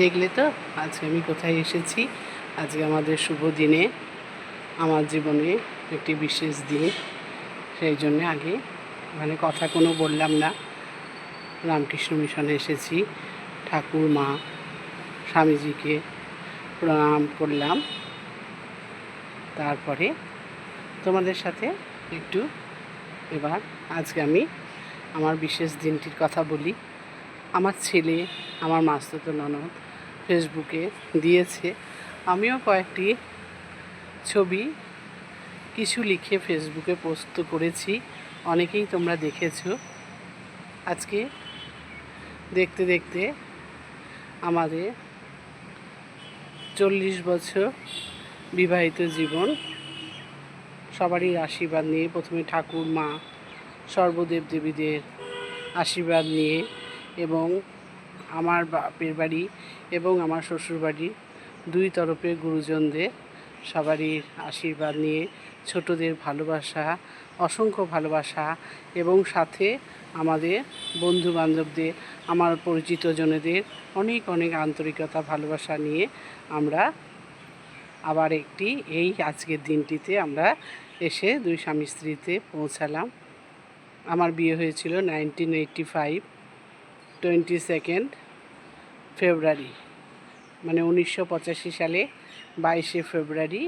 দেখলে তো? আজকে আমি কোথায় এসেছি? আজকে আমাদের শুভ দিনে, আমার জীবনে একটি বিশেষ দিন। সেই জন্যে আগে মানে কথা কোনো বললাম না। রামকৃষ্ণ মিশনে এসেছি। ঠাকুর, মা, স্বামীজিকে প্রণাম করলাম। তারপরে তোমাদের সাথে একটু এবার আজকে আমি আমার বিশেষ দিনটির কথা বলি। আমার ছেলে, আমার মাস্তুতো ননদ ফেসবুকে দিয়েছে, আমিও কয়েকটি ছবি কিছু লিখে ফেসবুকে পোস্ট করেছি, অনেকেই তোমরা দেখেছ। আজকে দেখতে দেখতে আমাদের চল্লিশ বছর বিবাহিত জীবন। সবারই আশীর্বাদ নিয়ে প্রথমে ঠাকুর, মা, সর্বদেব দেবীদের আশীর্বাদ নিয়ে এবং আমার বাপের বাড়ি এবং আমার শ্বশুর বাড়ি দুই তরফের গুরুজনদের সবারই আশীর্বাদ নিয়ে ছোটদের ভালোবাসা, অসংখ্য ভালোবাসা এবং সাথে আমাদের বন্ধু বান্ধবদের আমার পরিচিত জনেদের অনেক অনেক আন্তরিকতা, ভালোবাসা নিয়ে আমরা আবার একটি এই আজকের দিনটিতে আমরা এসে দুই স্বামী স্ত্রীতে পৌঁছালাম। আমার বিয়ে হয়েছিল nineteen eighty five twenty second February মানে উনিশশো পঁচাশি সালে বাইশে ফেব্রুয়ারি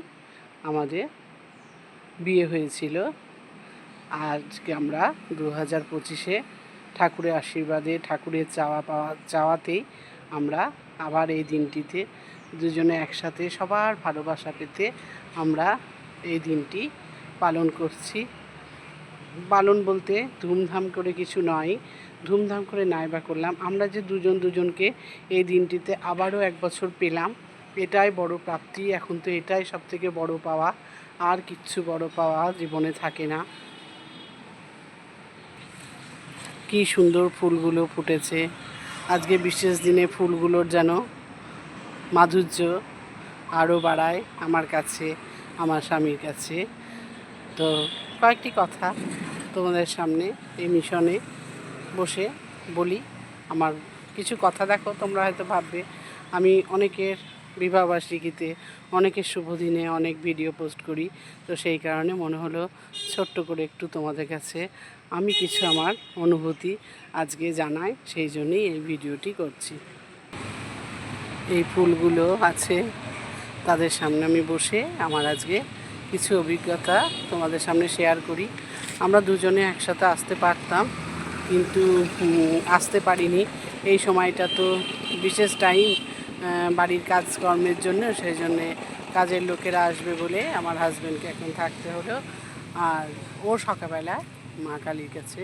আমাদের বিয়ে হয়েছিল। আজকে আমরা দু হাজার পঁচিশে ঠাকুরের আশীর্বাদে, ঠাকুরের চাওয়া পাওয়া, চাওয়াতেই আমরা আবার এই দিনটিতে দুজনে একসাথে সবার ভালোবাসা পেতে আমরা এই দিনটি পালন করছি। পালন বলতে ধুমধাম করে কিছু নয় ধুমধাম করে নাই বা করলাম। আমরা যে দুজন দুজনকে এই দিনটিতে আবারও এক বছর পেলাম, এটাই বড় প্রাপ্তি। এখন তো এটাই সব থেকে বড় পাওয়া। আর কিচ্ছু বড় পাওয়া জীবনে থাকে না। কি সুন্দর ফুলগুলো ফুটেছে। আজকে বিশেষ দিনে ফুলগুলোর যেন মাধুর্য আরও বাড়ায় আমার কাছে, আমার স্বামীর কাছে। তো কয়েকটি কথা তোমাদের সামনে এই মিশনে বসে বলি, আমার কিছু কথা দেখো, তোমরা হয়তো ভাববে, আমি অনেকের বিবাহবার্ষিকীতে অনেকের শুভ দিনে অনেক ভিডিও পোস্ট করি। তো সেই কারণে মনে হলো ছোট্ট করে একটু তোমাদের কাছে আমি কিছু আমার অনুভূতি আজকে জানাই, সেই জন্যই এই ভিডিওটি করছি। এই ফুলগুলো আছে তাদের সামনে আমি বসে আমার আজকে কিছু অভিজ্ঞতা তোমাদের সামনে শেয়ার করি। আমরা দুজনে একসাথে আসতে পারতাম। কিন্তু আসতে পারিনি। এই সময়টা তো বিশেষ টাইম বাড়ির কাজকর্মের জন্য, সেই জন্যে কাজের লোকেরা আসবে বলে আমার হাজব্যান্ডকে এখন থাকতে হলো। আর ও সকালবেলা মা কালীর কাছে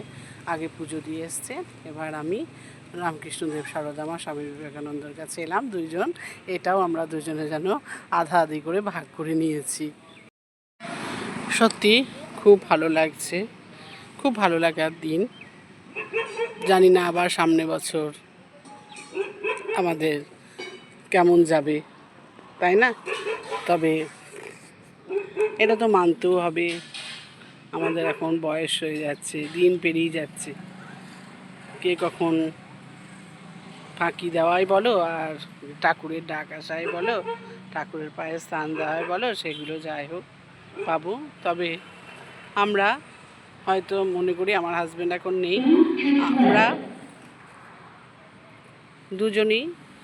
আগে পুজো দিয়ে এসছে। এবার আমি রামকৃষ্ণদেব, সারদামা, স্বামী বিবেকানন্দের কাছে এলাম দুইজন। এটাও আমরা দুজনে যেন আধা আধি করে ভাগ করে নিয়েছি। সত্যি খুব ভালো লাগছে। খুব ভালো লাগার দিন। জানি না আবার সামনে বছর আমাদের কেমন যাবে, তাই না? তবে এটা তো মানতেও হবে। আমাদের এখন বয়স হয়ে যাচ্ছে, দিন পেরিয়ে যাচ্ছে। কে কখন ফাঁকি দেওয়াই বলো আর ঠাকুরের ডাক আসাই বলো, ঠাকুরের পায়ে স্থান দেওয়াই বলো, সেগুলো যাই হোক পাবো তবে আমরা হয়তো মনে করি আমার হাজব্যান্ড এখন নেই। আমরা দুজনই,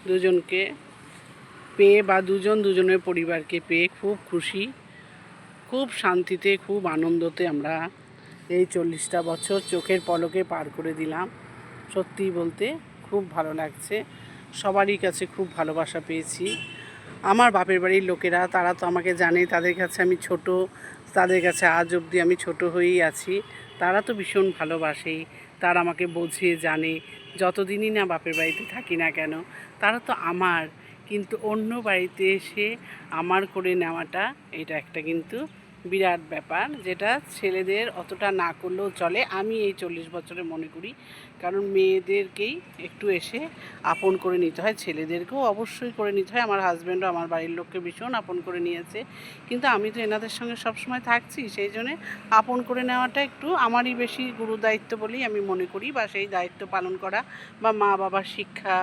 দুজনকে পেয়ে বা দুজন দুজনের পরিবারকে পেয়ে খুব খুশি, খুব শান্তিতে, খুব আনন্দতে আমরা এই চল্লিশটা বছর চোখের পলকে পার করে দিলাম। সত্যি বলতে খুব ভালো লাগছে। সবারই কাছে খুব ভালোবাসা পেয়েছি। আমার বাপের বাড়ির লোকেরা, তারা তো আমাকে জানে তাদের কাছে আমি ছোট তাদের কাছে আজ অবধি আমি ছোট হয়েই আছি। তারা তো ভীষণ ভালোবাসে তারা আমাকে বোঝে, জানে। যতদিনই না বাপের বাড়িতে থাকি না কেন, তারা তো আমার। কিন্তু অন্য বাড়িতে এসে আমার করে নেওয়াটা, এটা একটা কিন্তু বিরাট ব্যাপার, যেটা ছেলেদের অতটা না করলেও চলে। আমি এই চল্লিশ বছরে মনে করি, কারণ মেয়েদেরকেই একটু এসে আপন করে নিতে হয়। ছেলেদেরকেও অবশ্যই করে নিতে হয়। আমার হাজব্যান্ডও আমার বাড়ির লোককে ভীষণ আপন করে নিয়েছে। কিন্তু আমি তো এনাদের সঙ্গে সবসময় থাকছি, সেই জন্যে আপন করে নেওয়াটা একটু আমারই বেশি গুরু দায়িত্ব বলেই আমি মনে করি, বা সেই দায়িত্ব পালন করা, বা মা বাবার শিক্ষা,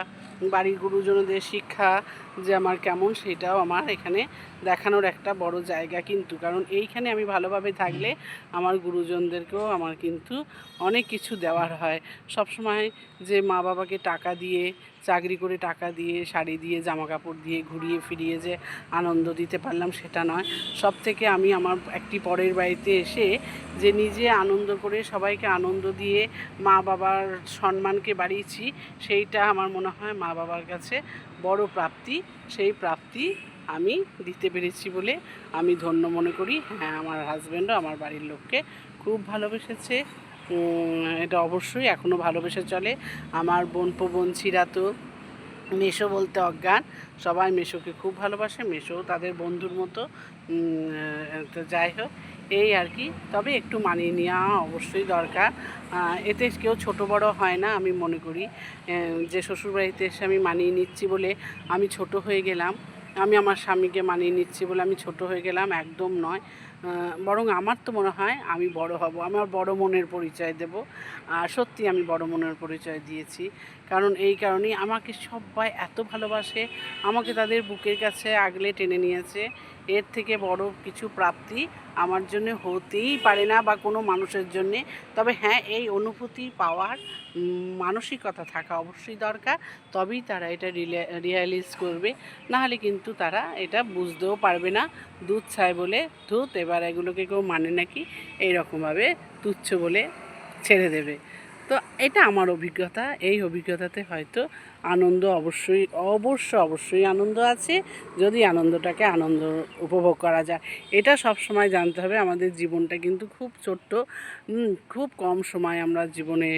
বাড়ির গুরুজনদের শিক্ষা যে আমার কেমন সেটাও আমার এখানে দেখানোর একটা বড় জায়গা কিন্তু। কারণ এইখানে আমি ভালোভাবে থাকলে আমার গুরুজনদেরকেও আমার কিন্তু অনেক কিছু দেওয়ার হয়। সবসময় যে মা বাবাকে টাকা দিয়ে চাকরি করে টাকা দিয়ে, শাড়ি দিয়ে জামা কাপড় দিয়ে ঘুরিয়ে ফিরিয়ে যে আনন্দ দিতে পারলাম সেটা নয়। সব থেকে আমি আমার একটি পরের বাড়িতে এসে যে নিজে আনন্দ করে সবাইকে আনন্দ দিয়ে মা বাবার সম্মানকে বাড়িয়েছি, সেইটা আমার মনে হয় মা বাবার কাছে বড় প্রাপ্তি। সেই প্রাপ্তি আমি দিতে পেরেছি বলে আমি ধন্য মনে করি। হ্যাঁ আমার হাজব্যান্ডও আমার বাড়ির লোককে খুব ভালোবেসেছে। এটা অবশ্যই এখনও ভালোবেসে চলে। আমার বোন বোনছিরা তো মেশো বলতে অজ্ঞান। সবাই মেশোকে খুব ভালোবাসে মেশো তাদের বন্ধুর মতো। তো যাই হোক, এই আর কি। তবে একটু মানিয়ে নেওয়া অবশ্যই দরকার। এতে কেউ ছোট বড় হয় না, আমি মনে করি। যে শ্বশুরবাড়িতে এসে আমি মানিয়ে নিচ্ছি বলে আমি ছোট হয়ে গেলাম, আমি আমার স্বামীকে মানিয়ে নিচ্ছি বলে আমি ছোট হয়ে গেলাম, একদম নয়। বরং আমার তো মনে হয় আমি বড় হব। আমার বড় মনের পরিচয় দেব। আর সত্যি আমি বড় মনের পরিচয় দিয়েছি। কারণ এই কারণেই আমাকে সবাই এত ভালোবাসে, আমাকে তাদের বুকের কাছে আগলে টেনে নিয়েছে। এর থেকে বড় কিছু প্রাপ্তি আমার জন্য হতেই পারে না বা কোনো মানুষের জন্যে। তবে হ্যাঁ এই অনুভূতি পাওয়ার মানসিকতা থাকা অবশ্যই দরকার। তবেই তারা এটা রিয়ালাইজ করবে। নাহলে কিন্তু তারা এটা বুঝতেও পারবে না। দুধ ছায় বলে দুধ এবার এগুলোকে কেউ মানে নাকি এইরকমভাবে তুচ্ছ বলে ছেড়ে দেবে। তো এটা আমার অভিজ্ঞতা, এই অভিজ্ঞতাতে হয়তো আনন্দ অবশ্যই, অবশ্য অবশ্যই আনন্দ আছে, যদি আনন্দটাকে আনন্দ উপভোগ করা যায়। এটা সব সময় জানতে হবে, আমাদের জীবনটা কিন্তু খুব ছোট্ট খুব কম সময় আমরা জীবনে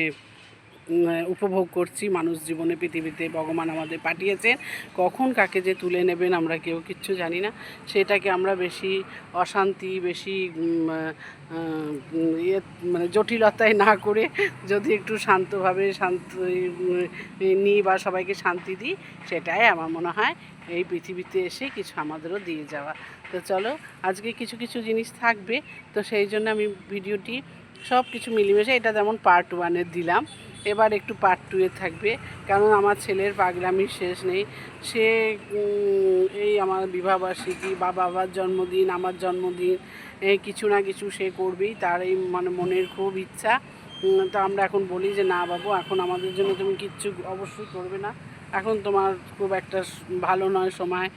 উপভোগ করছি, মানুষ জীবনে পৃথিবীতে ভগবান আমাদের পাঠিয়েছেন। কখন কাকে যে তুলে নেবেন আমরা কেউ কিচ্ছু জানি না। সেটাকে আমরা বেশি অশান্তি, বেশি ইয়ে মানে জটিলতায় না করে যদি একটু শান্তভাবে শান্ত নিই বা সবাইকে শান্তি দিই, সেটাই আমার মনে হয় এই পৃথিবীতে এসে কিছু আমাদেরও দিয়ে যাওয়া। তো চলো, আজকে কিছু কিছু জিনিস থাকবে। তো সেই জন্য আমি ভিডিওটি সব কিছু মিলেমিশে এটা যেমন পার্ট ওয়ানের দিলাম। এবার একটু পার্ট টু এ থাকবে। কারণ আমার ছেলের পাগলামির শেষ নেই। সে এই আমার বিবাহবার্ষিকী বা বাবার জন্মদিন, আমার জন্মদিন কিছু না কিছু সে করবেই। তার এই মানে মনের খুব ইচ্ছা। তো আমরা এখন বলি যে, না বাবু, এখন আমাদের জন্য তুমি কিচ্ছু অবশ্যই করবে না। এখন তোমার খুব একটা ভালো নয় সময়।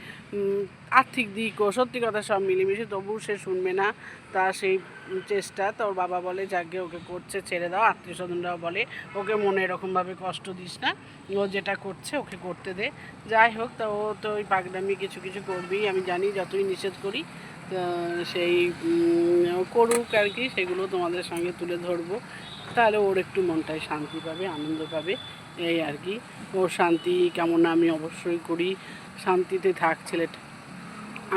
আর্থিক দিকও, সত্যি কথা সব মিলেমিশে তবুও সে শুনবে না তা সেই চেষ্টা। তোর বাবা বলে, যাকে ওকে করছে, ছেড়ে দাও আত্মীয় স্বজনরাও বলে, ওকে মনে এরকমভাবে কষ্ট দিস না। ও যেটা করছে, ওকে করতে দে। যাই হোক, তা ও তো ওই পাগলামি কিছু কিছু করবেই, আমি জানি যতই নিষেধ করি। সেই করুক আর কি, সেগুলো তোমাদের সঙ্গে তুলে ধরবো। তাহলে ওর একটু মনটায় শান্তি পাবে, আনন্দ পাবে। এই আর কি। ওর শান্তি কেমন আমি অবশ্যই করি। শান্তিতে থাক ছেলেটা।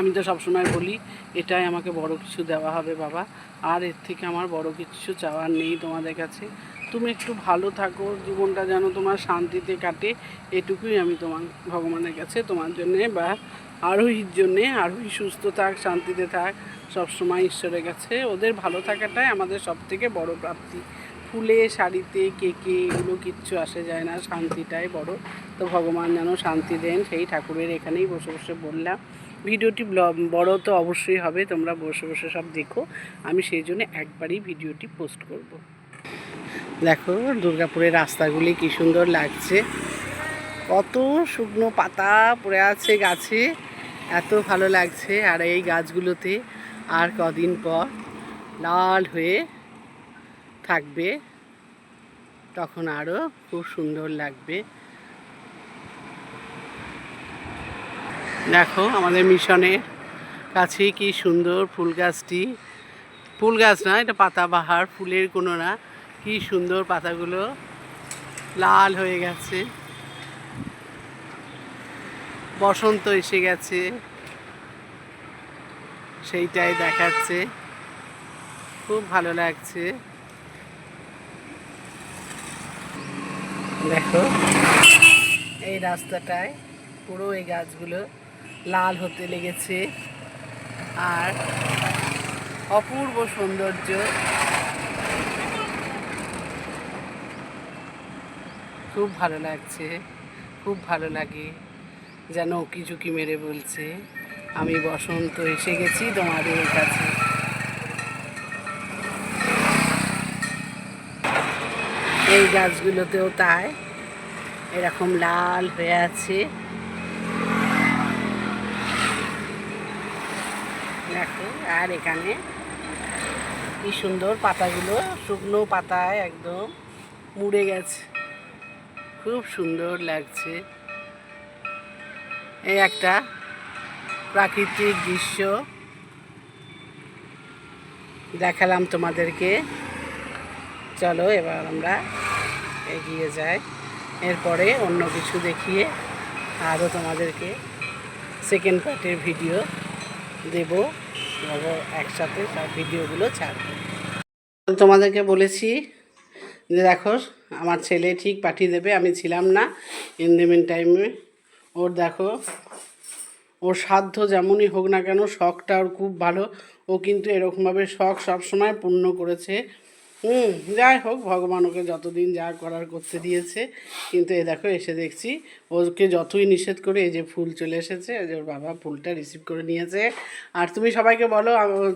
আমি তো সবসময় বলি, এটাই আমাকে বড় কিছু দেওয়া হবে বাবা। আর এর থেকে আমার বড় কিছু চাওয়ার নেই তোমাদের কাছে। তুমি একটু ভালো থাকো, জীবনটা যেন তোমার শান্তিতে কাটে। এটুকুই আমি তোমার, ভগবানের কাছে তোমার জন্যে বা আরোহীর জন্যে। আরোহী সুস্থ থাক, শান্তিতে থাক। সবসময় ঈশ্বরের কাছে। ওদের ভালো থাকাটাই আমাদের সব থেকে বড় প্রাপ্তি। ফুলে শাড়িতে কেকে এগুলো কিচ্ছু আসে যায় না, শান্তিটাই বড়। তো ভগবান যেন শান্তি দেন, সেই ঠাকুরের এখানেই বসে বসে বললাম। ভিডিওটি বড় তো অবশ্যই হবে, তোমরা বসে বসে সব দেখো। আমি সেই জন্য একবারই ভিডিওটি পোস্ট করব। দেখো দুর্গাপুরের রাস্তাগুলি কি সুন্দর লাগছে। কত শুকনো পাতা পড়ে আছে গাছে, এত ভালো লাগছে। আর এই গাছগুলোতে আর কদিন পর লাল হয়ে থাকবে, তখন আরও খুব সুন্দর লাগবে। দেখো আমাদের মিশনের কাছে কি সুন্দর ফুল গাছটি। ফুল গাছ না, এটা পাতাবাহার ফুলের কোনো না। কি সুন্দর পাতাগুলো লাল হয়ে গেছে। বসন্ত এসে গেছে। সেইটাই দেখাচ্ছে। খুব ভালো লাগছে। দেখো, এই রাস্তাটায় পুরো এই গাছগুলো লাল হতে লেগেছে। আর অপূর্ব সৌন্দর্য। খুব ভালো লাগছে, খুব ভালো লাগে যেন উকি ঝুঁকি মেরে বলছে, আমি বসন্ত এসে গেছি তোমাদের কাছে। এই গাছগুলোতেও তাই। এরকম লাল হয়ে আছে। দেখো, আর এখানে কি সুন্দর পাতাগুলো, শুকনো পাতায় একদম মুড়ে গেছে। খুব সুন্দর লাগছে। এই একটা প্রাকৃতিক দৃশ্য দেখালাম তোমাদেরকে। চলো, এবার আমরা এগিয়ে যাই। এরপরে অন্য কিছু দেখিয়ে আরও তোমাদেরকে সেকেন্ড পার্টের ভিডিও দেব। একসাথে সব ভিডিওগুলো ছাড়বো। তোমাদেরকে বলেছি যে দেখো, আমার ছেলে ঠিক পাঠিয়ে দেবে, আমি ছিলাম না ইন দ্য টাইমে ওর দেখো, ওর সাধ্য যেমনই হোক না কেন, শখটা ওর খুব ভালো। ও কিন্তু এরকমভাবে শখ সবসময় পূর্ণ করেছে। হুম, যাই হোক, ভগবান ওকে যতদিন যা করার করতে দিয়েছে, কিন্তু এ দেখো, এসে দেখছি, ওকে যতই নিষেধ করে এই যে ফুল চলে এসেছে যে ওর বাবা ফুলটা রিসিভ করে নিয়েছে। আর তুমি সবাইকে বলো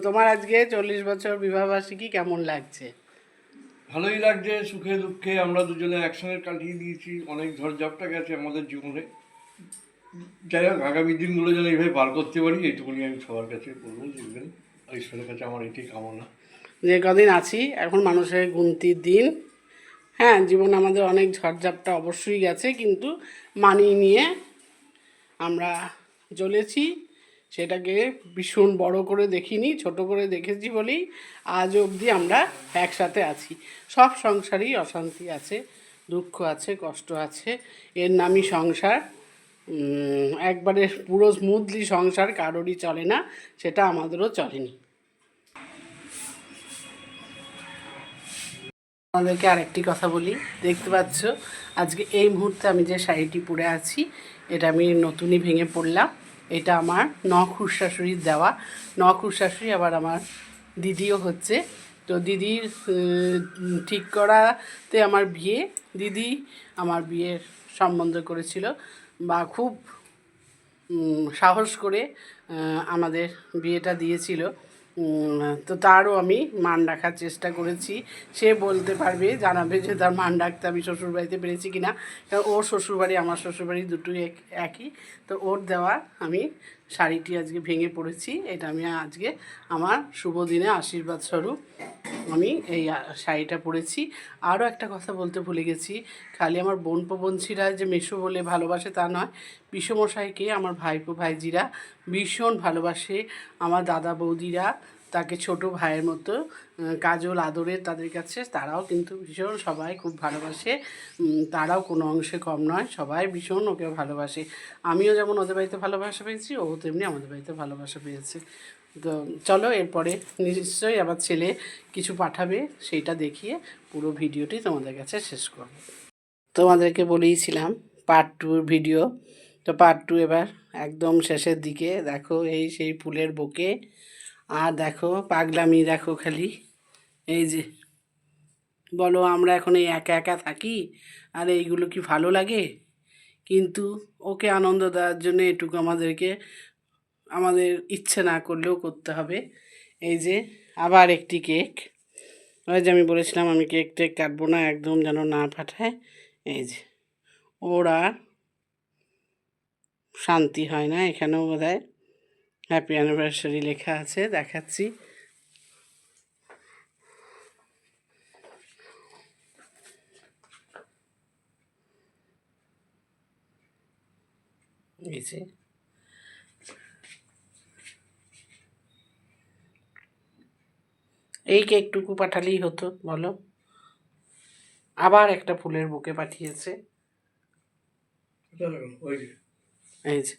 তোমার আজকে চল্লিশ বছর বিবাহবার্ষিকী কেমন লাগছে? ভালোই লাগছে, সুখে, দুঃখে, আমরা দুজনে একসঙ্গে কাটিয়ে দিয়েছি, অনেক ঝড়ঝাপটা গেছে আমাদের জীবনে। যাই হোক, আগামী দিনগুলো যেন এইভাবে পার করতে পারি, এইটুকুনি আমি সবার কাছে বলব দেখবেন ঈশ্বরের কাছে আমার এটাই কামনা। যে কদিন আছি, এখন মানুষের গুনতির দিন। হ্যাঁ জীবন আমাদের অনেক ঝড়ঝাপটা অবশ্যই গেছে, কিন্তু মানিয়ে নিয়ে আমরা চলেছি। সেটাকে ভীষণ বড় করে দেখিনি, ছোট করে দেখেছি বলেই আজ অবধি আমরা একসাথে আছি। সব সংসারেই অশান্তি আছে, দুঃখ আছে, কষ্ট আছে। এর নামই সংসার। একবারে পুরো স্মুথলি সংসার কারোরই চলে না, সেটা আমাদেরও চলেনি। আমাদেরকে আরেকটি কথা বলি। দেখতে পাচ্ছ, আজকে এই মুহূর্তে আমি যে শাড়িটি পরে আছি, এটা আমি নতুনই ভেঙে পড়লাম। এটা আমার নখুর শাশুড়ির দেওয়া। নখুর শাশুড়ি আবার আমার দিদিও হচ্ছে। তো দিদির ঠিক করাতে আমার বিয়ে। দিদি আমার বিয়ের সম্বন্ধ করেছিল বা খুব সাহস করে আমাদের বিয়েটা দিয়েছিল। তো তারও আমি মান রাখার চেষ্টা করেছি। সে বলতে পারবে, জানাবে যে তার মান রাখতে আমি শ্বশুরবাড়িতে পেরেছি কি না কারণ ওর শ্বশুরবাড়ি, আমার শ্বশুরবাড়ি দুটোই এক, একই। তো ওর দেওয়া আমি শাড়িটি আজকে ভেঙে পড়েছি, এটা আমি আজকে আমার শুভ দিনে আশীর্বাদ স্বরূপ আমি এই শাড়িটা পরেছি। আরও একটা কথা বলতে ভুলে গেছি, খালি আমার বোন পবনশিরা যে মেশো বলে ভালোবাসে তা নয়, বিশ্বমশাইকে আমার ভাইপো ভাইজিরা ভীষণ ভালোবাসে, আমার দাদা বৌদিরা তাকে ছোট ভাইয়ের মতো কাজল আদরের তাদের কাছে, তারাও কিন্তু ভীষণ সবাই খুব ভালোবাসে। তারাও কোনো অংশে কম নয়, সবাই ভীষণ ওকে ভালোবাসে। আমিও যেমন ওদের বাড়িতে ভালোবাসা পেয়েছি, ও তেমনি আমাদের বাড়িতে ভালোবাসা পেয়েছে। তো চলো এরপরে নিশ্চয়ই আবার ছেলে কিছু পাঠাবে, সেইটা দেখিয়ে পুরো ভিডিওটি তোমাদের কাছে শেষ করব। তোমাদেরকে বলেইছিলাম পার্ট টুর ভিডিও তো পার্ট টু এবার একদম শেষের দিকে, দেখো এই সেই ফুলের বুকে আর দেখো, পাগলামি দেখো খালি। এই যে, বলো আমরা এখন এই একা একা থাকি? আর এইগুলো কি ভালো লাগে? কিন্তু ওকে আনন্দ দেওয়ার জন্য এটুকু আমাদেরকে, আমাদের ইচ্ছে না করলেও করতে হবে। এই যে, আবার একটি কেক। ওই যে আমি বলেছিলাম আমি কেক টেক কাটবো না, একদম যেন না পাঠায় এই যে, ওরা শান্তি হয় না এখানেও বোধ হয় হ্যাপি অ্যানিভার্সারি লেখা আছে দেখাচ্ছি। এই যে। এই কেকটুকু পাঠালেই হতো বলো। আবার একটা ফুলের বুকে পাঠিয়েছে। এই যে।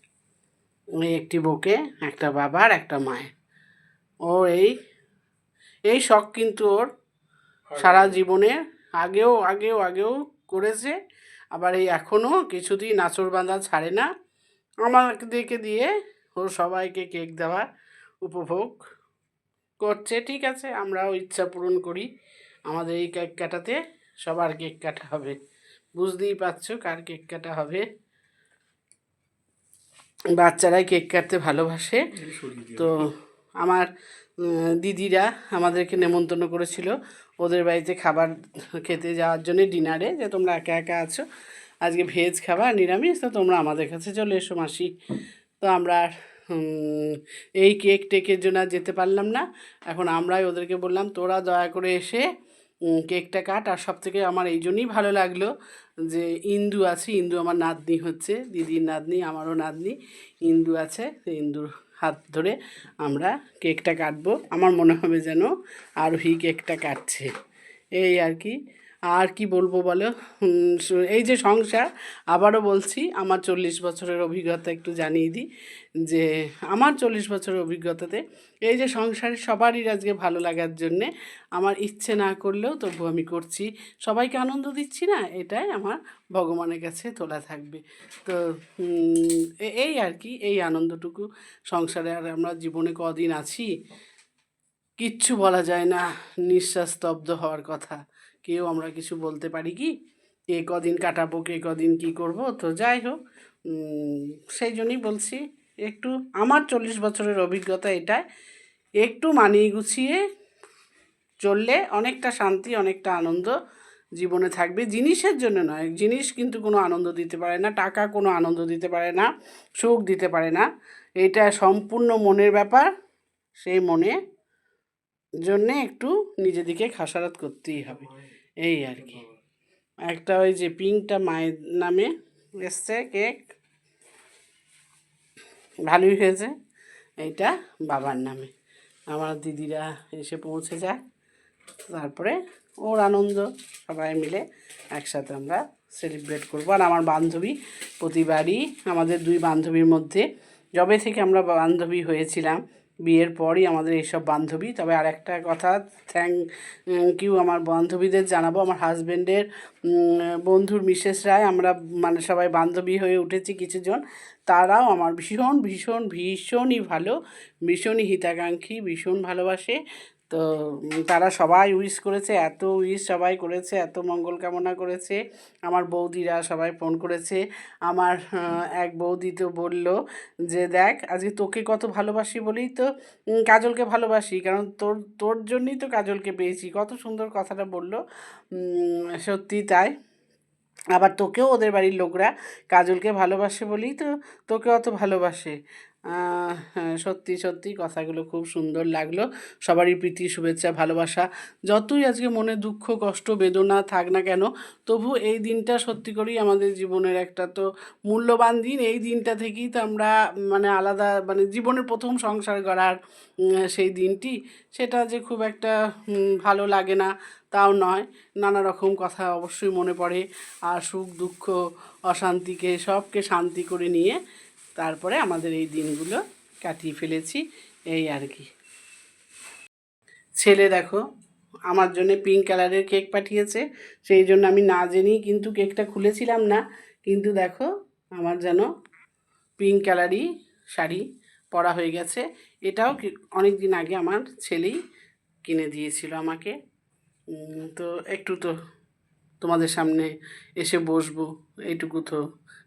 একটি বুকে একটা বাবার একটা মায়ের। ও এই এই শখ কিন্তু ওর সারা জীবনে। আগেও আগেও আগেও করেছে আবার এই এখনও কিছুতেই নাচর বাঁধা ছাড়ে না। আমাদেরকে দিয়ে ও সবাইকে কেক দেওয়া উপভোগ করছে। ঠিক আছে আমরাও ইচ্ছা পূরণ করি। আমাদের এই কেক কাটাতে সবার কেক কাটা হবে। বুঝতেই পারছ কার কেক কাটা হবে। বাচ্চারাই কেক কাটতে ভালোবাসে। তো আমার দিদিরা আমাদেরকে নেমন্তন্ন করেছিল ওদের বাড়িতে খাবার খেতে যাওয়ার জন্য ডিনারে যে তোমরা একা একা আছো। আজকে ভেজ খাবার নিরামিষ তো তোমরা আমাদের কাছে চলে এসো মাসি। তো আমরা এই কেক টেকের জন্য আর যেতে পারলাম না। এখন আমরাই ওদেরকে বললাম তোরা দয়া করে এসে কেকটা কাট। আর সব থেকে আমার এই জন্যই ভালো লাগল। যে ইন্দু আছে, ইন্দু আমার নাতনি হচ্ছে, দিদির নাতনি, আমারও নাতনি, ইন্দু আছে ইন্দুর হাত ধরে আমরা কেকটা কাটবো। আমার মনে হবে যেন আরোহী কেকটা কাটছে। এই আর কি। আর কি বলব বলো? এই যে সংসার, আবারও বলছি, আমার চল্লিশ বছরের অভিজ্ঞতা একটু জানিয়ে দিই, যে আমার চল্লিশ বছরের অভিজ্ঞতাতে এই যে সংসারে সবারই আজকে ভালো লাগার জন্যে আমার ইচ্ছে না করলেও তবু আমি করছি। সবাইকে আনন্দ দিচ্ছি না, এটাই আমার ভগবানের কাছে তোলা থাকবে। তো এই আর কি, এই আনন্দটুকু সংসারে আর আমরা জীবনে কদিন আছি, কিচ্ছু বলা যায় না, নিঃশ্বাস স্তব্ধ হওয়ার কথা। কেউ আমরা কিছু বলতে পারি কি, কে কদিন কাটাবো, কে কদিন কি করব, তো যাই হোক সেই জন্যই বলছি, একটু আমার চল্লিশ বছরের অভিজ্ঞতা এটাই, একটু মানিয়ে গুছিয়ে চললে অনেকটা শান্তি, অনেকটা আনন্দ জীবনে থাকবে। জিনিসের জন্য নয়, জিনিস কিন্তু কোনো আনন্দ দিতে পারে না, টাকা কোনো আনন্দ দিতে পারে না, সুখ দিতে পারে না, এটা সম্পূর্ণ মনের ব্যাপার, সেই মনে জন্যে একটু নিজেদিকে খাসারাত করতেই হবে। এই আর কি। একটা ওই যে পিঙ্কটা মায়ের নামে এসছে কেক। ভালোই হয়েছে। এইটা বাবার নামে। আমার দিদিরা এসে পৌঁছে যায় তারপরে ওর আনন্দ, সবাই মিলে একসাথে আমরা সেলিব্রেট করব। আর আমার বান্ধবী প্রতিবারই আমাদের দুই বান্ধবীর মধ্যে, যবে থেকে আমরা বান্ধবী হয়েছিলাম বিয়ের পরই আমাদের এইসব বান্ধবী। তবে আর একটা কথা থ্যাংক ইউ আমার বান্ধবীদের জানাব। আমার হাজব্যান্ডের বন্ধুর মিসেস রায়, আমরা মানে সবাই বান্ধবী হয়ে উঠেছি কিছুজন। তারাও আমার ভীষণ ভীষণ, ভীষণই ভালো। ভীষণই হিতাকাঙ্ক্ষী, ভীষণ ভালোবাসে। তো তারা সবাই উইশ করেছে, এত উইশ সবাই করেছে, এত মঙ্গল কামনা করেছে। আমার বৌদিরা সবাই ফোন করেছে। আমার এক বৌদি তো বলল যে, দেখ, আজকে তোকে কত ভালোবাসি বলেই তো কাজলকে ভালোবাসি। কারণ তোর তোর জন্যই তো কাজলকে পেয়েছি। কত সুন্দর কথাটা বলল। সত্যি তাই। আবার তোকেও ওদের বাড়ির লোকরা কাজলকে ভালোবাসে বলেই তো তোকে অত ভালোবাসে। সত্যি সত্যি কথাগুলো খুব সুন্দর লাগল। সবারই প্রীতি, শুভেচ্ছা, ভালোবাসা। যতই আজকে মনে দুঃখ, কষ্ট, বেদনা থাক না কেন, তবু এই দিনটা সত্যি করেই আমাদের জীবনের একটা তো মূল্যবান দিন। এই দিনটা থেকেই তো আমরা মানে আলাদা মানে জীবনের প্রথম সংসার গড়ার সেই দিনটি। সেটা যে খুব একটা ভালো লাগে না, তাও নয়। নানা রকম কথা অবশ্যই মনে পড়ে। আর সুখ, দুঃখ, অশান্তিকে সবকে শান্তি করে নিয়ে তারপরে আমাদের এই দিনগুলো কাটিয়ে ফেলেছি, এই আর কি। ছেলে দেখো, আমার জন্য পিঙ্ক কালারের কেক পাঠিয়েছে, সেই জন্য আমি না জেনেই কিন্তু কেকটা খুলেছিলাম না। কিন্তু দেখো, আমার যেন পিঙ্ক কালারই শাড়ি পরা হয়ে গেছে। এটাও অনেক দিন আগে আমার ছেলেই কিনে দিয়েছিল আমাকে। তো একটু তো তোমাদের সামনে এসে বসবো, এইটুকু তো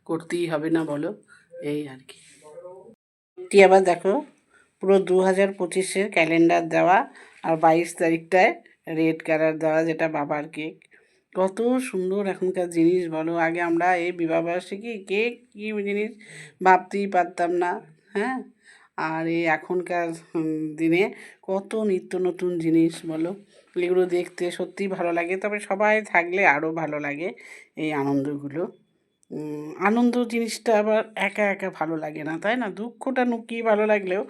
করতেই হবে না বলো। এই আর কি। এটি আবার দেখো, পুরো দু হাজার পঁচিশের ক্যালেন্ডার দেওয়া আর বাইশ তারিখটায় রেড কালার দেওয়া যেটা বাবার কেক। কত সুন্দর এখনকার জিনিস বলো। আগে আমরা এই বিবাহবার্ষিকী কেক কী জিনিস ভাবতেই পারতাম না হ্যাঁ? আর এই এখনকার দিনে কত নিত্য নতুন জিনিস বলো। এগুলো দেখতে সত্যিই ভালো লাগে। তবে সবাই থাকলে আরও ভালো লাগে এই আনন্দগুলো। আনন্দ জিনিসটা আবার একা একা ভালো লাগে না, তাই না? দুঃখটা নুকিয়ে ভালো লাগলেও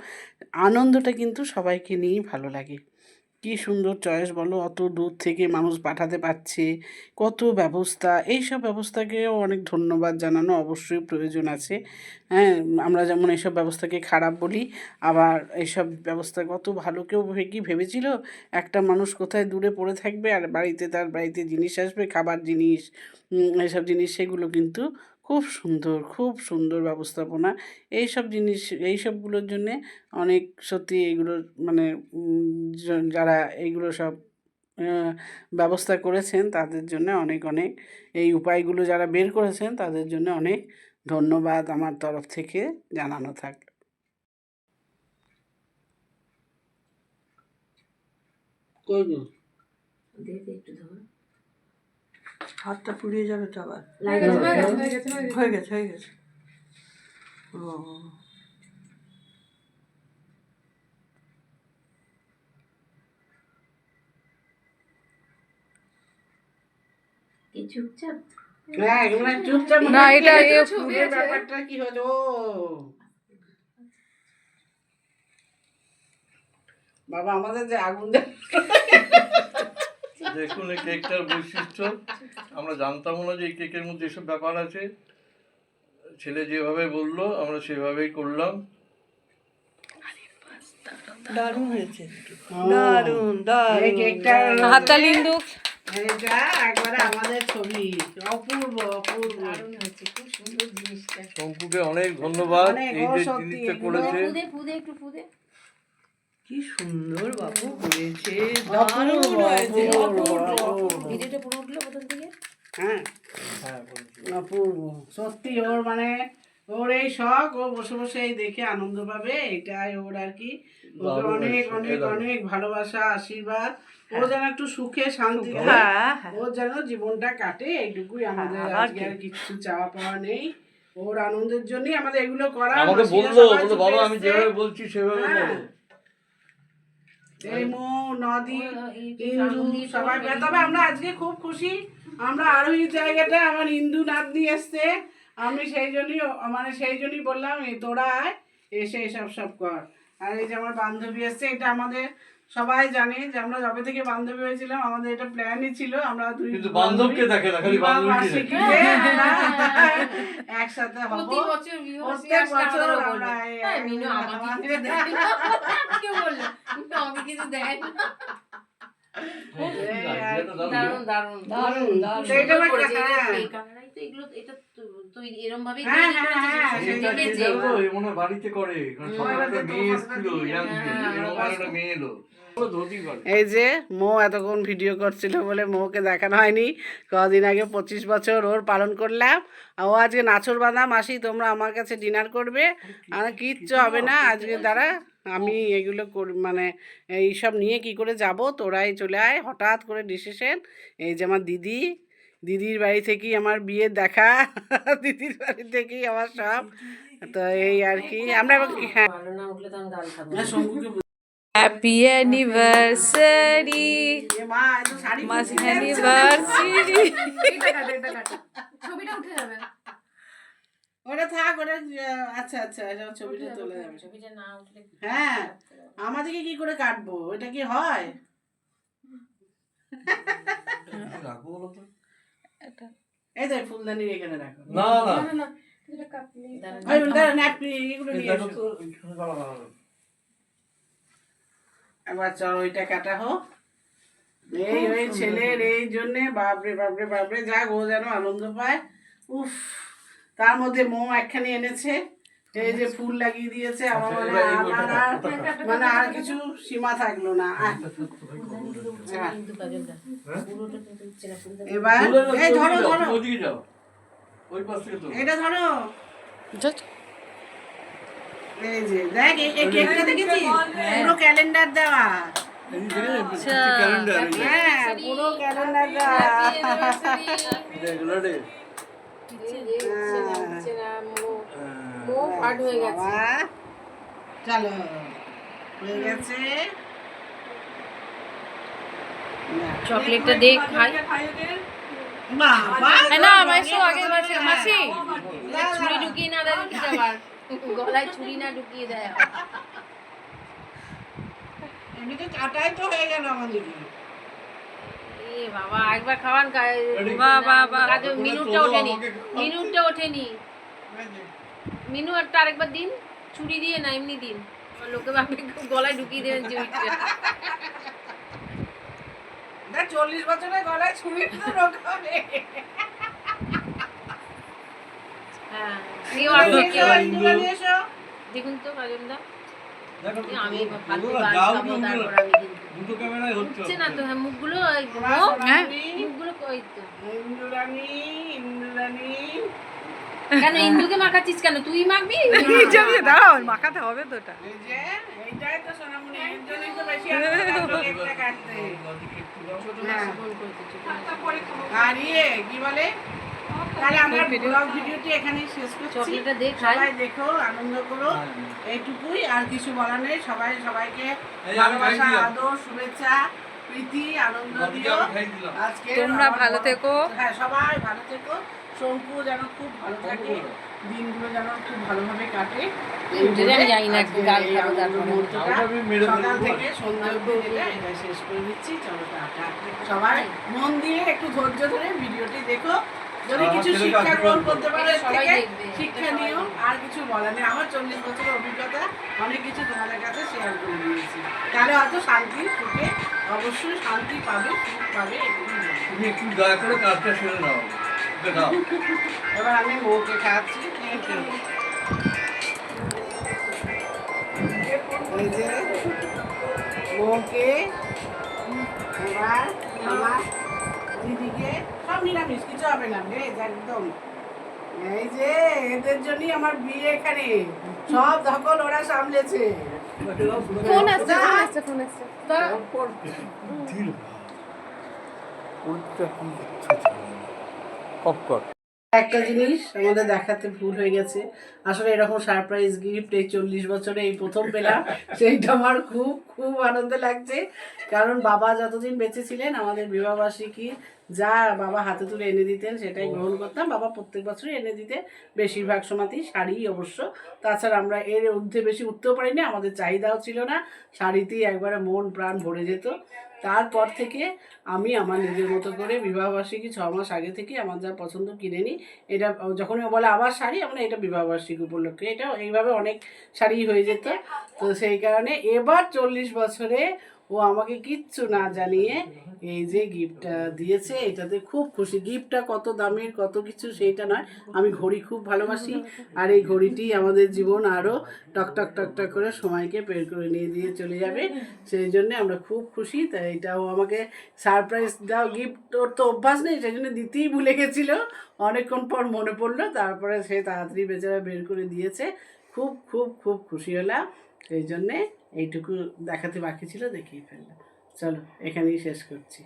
আনন্দটা কিন্তু সবাইকে নিয়েই ভালো লাগে। কি সুন্দর চয়েস বলো? অত দূর থেকে মানুষ পাঠাতে পারছে। কত ব্যবস্থা। এই সব ব্যবস্থাকেও অনেক ধন্যবাদ জানানো অবশ্যই প্রয়োজন আছে। হ্যাঁ আমরা যেমন এইসব ব্যবস্থাকে খারাপ বলি আবার এইসব ব্যবস্থা কত ভালো। কেউ কি ভেবেছিল? একটা মানুষ কোথায় দূরে পড়ে থাকবে আর বাড়িতে তার বাড়িতে জিনিস আসবে খাবার জিনিস উম, এইসব জিনিস সেগুলো কিন্তু খুব সুন্দর খুব সুন্দর ব্যবস্থাপনা। এইসব জিনিস এইসবগুলোর জন্যে অনেক সত্যি এগুলো মানে যারা এইগুলো সব ব্যবস্থা করেছেন তাদের জন্য অনেক অনেক। এই উপায়গুলো যারা বের করেছেন তাদের জন্য অনেক ধন্যবাদ আমার তরফ থেকে জানানো থাকল করব হাতটা পুড়িয়ে যাবে তো আবার। হয়ে গেছে, হয়ে গেছে, ও। চুপচাপ? হ্যাঁ এগুলো চুপচাপ না, এটা মনে ব্যাপারটা কি ও। বাবা আমাদের যে আগুন দেখুন এই কেকটার বৈশিষ্ট্য। আমরা জানতাম না যে এই কেকের মধ্যে এসব ব্যাপার আছে। ছেলে যেভাবে বলল আমরা সেভাবেই করলাম। দারুণ হয়েছে। দারুণ। এই দারুণ এটা একবারে আমাদের ছবি। অপূর্ব অপূর্ব। দারুণ হয়েছে খুব সুন্দর জিনিসটা। শঙ্কুকে অনেক ধন্যবাদ। এই যে জিনিসটা করেছে। ফুদে ফুদে একটু ফুদে কি সুন্দর বাবু হয়েছে। দারুণ হয়েছে। ভিডিওটা পুরো উঠল প্রথম থেকে? হ্যাঁ। হ্যাঁ অপূর্ব সত্যি ওর মানে ওর এই শখ ও বসে বসে এই দেখে আনন্দ পাবে এটাই ওর আর কি। ওকে অনেক অনেক অনেক ভালোবাসা আশীর্বাদ। ও যেন একটু সুখে শান্তি হ্যাঁ হ্যাঁ। ওর যেন জীবনটা কাটে এইটুকুই আমাদের হ্যাঁ, আর আজকে কি? আর কিছু চাওয়া পাওয়া নেই। ওর আনন্দের জন্যই আমাদের এগুলো করা আমাকে বলল বাবা আমি যেভাবে বলছি সেভাবে নদী ইন্দু সবাই। তবে আমরা আজকে খুব খুশি। আমরা জায়গাটা আমার ইন্দু নাতনি এসছে। আমি সেই জন্যই মানে সেই জন্যই বললাম এই তোরা এসে এসব সব কর। আর এই যে আমার বান্ধবী এসছে এটা আমাদের সবাই জানে যে আমরা যবে থেকে বান্ধবী হয়েছিলাম আমাদের এটা প্ল্যানই ছিল আমরা দুই কিন্তু বান্ধবকে দেখে না, খালি বান্ধবীকে একসাথে হব প্রতি বছর প্রত্যেক বছর আমরা বলে। এই- হ্যাঁ, মিনু আমাকে আমাদের- কিছু না। কে বলল? আমাকে কিছু দেয় না। দারুণ, দারুণ। দারুণ দারুণ তো এগুলো- এটা তো- তৈরি- এরমভাবেই হ্যাঁ, হ্যাঁ, হ্যাঁ, মনে বাড়িতে করে এরকম এই যে মো এতক্ষণ ভিডিও করছিল বলে মৌকে দেখানো হয়নি। কদিন আগে পঁচিশ বছর ওর পালন করলাম। ও আজকে নাচর বাঁধা মাসি তোমরা আমার কাছে ডিনার করবে। আর কিচ্ছু হবে না আজকে দ্বারা আমি এগুলো কর মানে এইসব নিয়ে কি করে যাব? তোরাই চলে আয় হঠাৎ করে ডিসিশন এই যে আমার দিদি দিদির বাড়ি থেকেই আমার বিয়ের দেখা। দিদির বাড়ি থেকেই আমার সব। তো এই আর কি। আমরা হ্যাঁ। হ্যাপি অ্যানিভার্সারি মাস অ্যানিভার্সারি। ছবিটা উঠে যাবে। ওটা থাক ওটা আচ্ছা আচ্ছা এটা ছবিটা চলে যাবে। ছবিটা না উঠলে হ্যাঁ আমাদেরকে কি করে কাটবো? এটা কি হয়? রাখব বলো তো? এই তো ফুলদানি এখানে রাখো। না না। দাঁড়ান। ওই চল ওইটা কাটা হোক। এই ছেলের এই জন্যে বাপরে বাপরে বাপরে যাক ও যেন আনন্দ পায়। উফ তার মধ্যে মৌ একখানি এনেছে। এই যে ফুল লাগিয়ে দিয়েছে আমার আচ্ছা, মানে। মানে আর কিছু সীমা থাকল না। এবার ফুলের রস এই ধরো ধরো ওদিকে যাও ওই পাশ থেকে তো এটা ধরো এই যে দেখ এই এই কেকটা দেখেছিস পুরো ক্যালেন্ডার দেওয়া ক্যালেন্ডার হ্যাঁ পুরো ক্যালেন্ডার দেওয়া। এগুলো রে এই যে ইচ্ছে না, ইচ্ছে না, মো- মো ফাট হয়ে গেছে। বাবা, চলো হয়ে গেছে না। চকলেটটা দেখ খাই। বাবা, না মাসি আগে মাসি। মাসি ছুরি ঢুকিয়ে না দেয় আবার। গলায় ছুরি না ঢুকিয়ে দেয় আবার। এমনিতে চাটাই তো হয়ে গেল আমাদের। এ বাবা একবার খাওয়ান। মিনুটটা ওঠেনি। মিনুটটা ওঠেনি। মিনু একটা আরেকবার দিন ছুরি দিয়ে না এমনি দিন। লোকে ভাবে গলায় ঢুকিয়ে দেবেন চুরিটা চল্লিশ বছরের গলায় ছুরি হ্যাঁ দেখুন তো আমি দুটো ক্যামেরায় হচ্ছে না তো হ্যাঁ মুখগুলো মুখগুলো তো? কেন ইন্দুকে মাখাচ্ছিস কেন? তুই মাখবি? দাঁড়াও মাখাতে হবে তো ওটা এই যে এইটাই তো বেশি আনন্দ কাটতে। হ্যাঁ। আর ইয়ে কি বলে? তাহলে আমরা ব্লগ ভিডিওটি এখানেই শেষ করছি। চকলেটটা দে খাই সবাই দেখো আনন্দ করো। এইটুকুই আর কিছু বলার নেই। সবাই সবাইকে ভালোবাসা আদর শুভেচ্ছা প্রীতি আনন্দ দিও। আজকে তোমরা ভালো থেকো। হ্যাঁ সবাই ভালো থেকো। শঙ্কু যেন খুব ভালো থাকে। দিনগুলো যেন খুব ভালোভাবে কাটে। জানি না, সকাল থেকে সন্ধ্যা এটা শেষ করে দিচ্ছি। চলো টাটা। সবাই মন দিয়ে একটু ধৈর্য ধরে ভিডিওটি দেখো। যদি কিছু শিক্ষা গ্রহণ করতে পারো থেকে শিক্ষা নিও। আর কিছু বলার নেই। আমার চল্লিশ বছরের অভিজ্ঞতা অনেক কিছু তোমাদের কাছে শেয়ার করে দিয়েছি। তাহলে হয়তো শান্তি সুখে অবশ্যই শান্তি পাবে সুখ পাবে তুমি একটু দয়া করে কাজটা নাও। দাও এবার আমি বউকে খাওয়াচ্ছি এই যে বউকে এবার আমার দিদিকে সব নিরামিষ কিছু হবে না ভেজ একদম। এই যে এদের জন্যই আমার বিয়ে এখানে। সব ধকল ওরা সামলেছে। ফোন আসছে ফোন আসছে ফোন আসছে। একটা জিনিস আমাদের দেখাতে ভুল হয়ে গেছে। আসলে এরকম সারপ্রাইজ গিফট এই চল্লিশ বছরে এই প্রথম পেলাম, সেইটা আমার খুব খুব আনন্দ লাগছে। কারণ বাবা যতদিন বেঁচে ছিলেন, আমাদের বিবাহবার্ষিকী যা বাবা হাতে তুলে এনে দিতেন সেটাই গ্রহণ করতাম। বাবা প্রত্যেক বছরই এনে দিতেন। বেশিরভাগ সময়তেই শাড়ি অবশ্য। তাছাড়া আমরা এর ঊর্ধ্বে বেশি উঠতেও পারিনি আমাদের চাহিদাও ছিল না। শাড়িতেই একবারে মন প্রাণ ভরে যেত। তারপর থেকে আমি আমার নিজের মতো করে বিবাহবার্ষিকী ছ মাস আগে থেকে আমার যা পছন্দ কিনে নিই এটা যখনই বলে আবার শাড়ি আমরা এটা বিবাহবার্ষিকী উপলক্ষে। এটা এইভাবে অনেক শাড়ি হয়ে যেত। তো সেই কারণে এবার চল্লিশ বছরে ও আমাকে কিচ্ছু না জানিয়ে এই যে গিফটটা দিয়েছে, এটাতে খুব খুশি। গিফটটা কত দামের, কত কিছু সেইটা নয়, আমি ঘড়ি খুব ভালোবাসি। আর এই ঘড়িটি আমাদের জীবন আরও টক টক টক টক করে সময়কে বের করে নিয়ে দিয়ে চলে যাবে। সেই জন্যে আমরা খুব খুশি, তাই এটাও আমাকে সারপ্রাইজ দাও। গিফট ওর তো অভ্যাস নেই, সেই জন্য দিতেই ভুলে গেছিল। অনেকক্ষণ পর মনে পড়ল, তারপরে সে তাড়াতাড়ি বেচারা বের করে দিয়েছে। খুব খুব খুব খুশি হলাম। সেই জন্যে এইটুকু দেখাতে বাকি ছিল দেখিয়ে ফেললাম। চলো এখানেই শেষ করছি।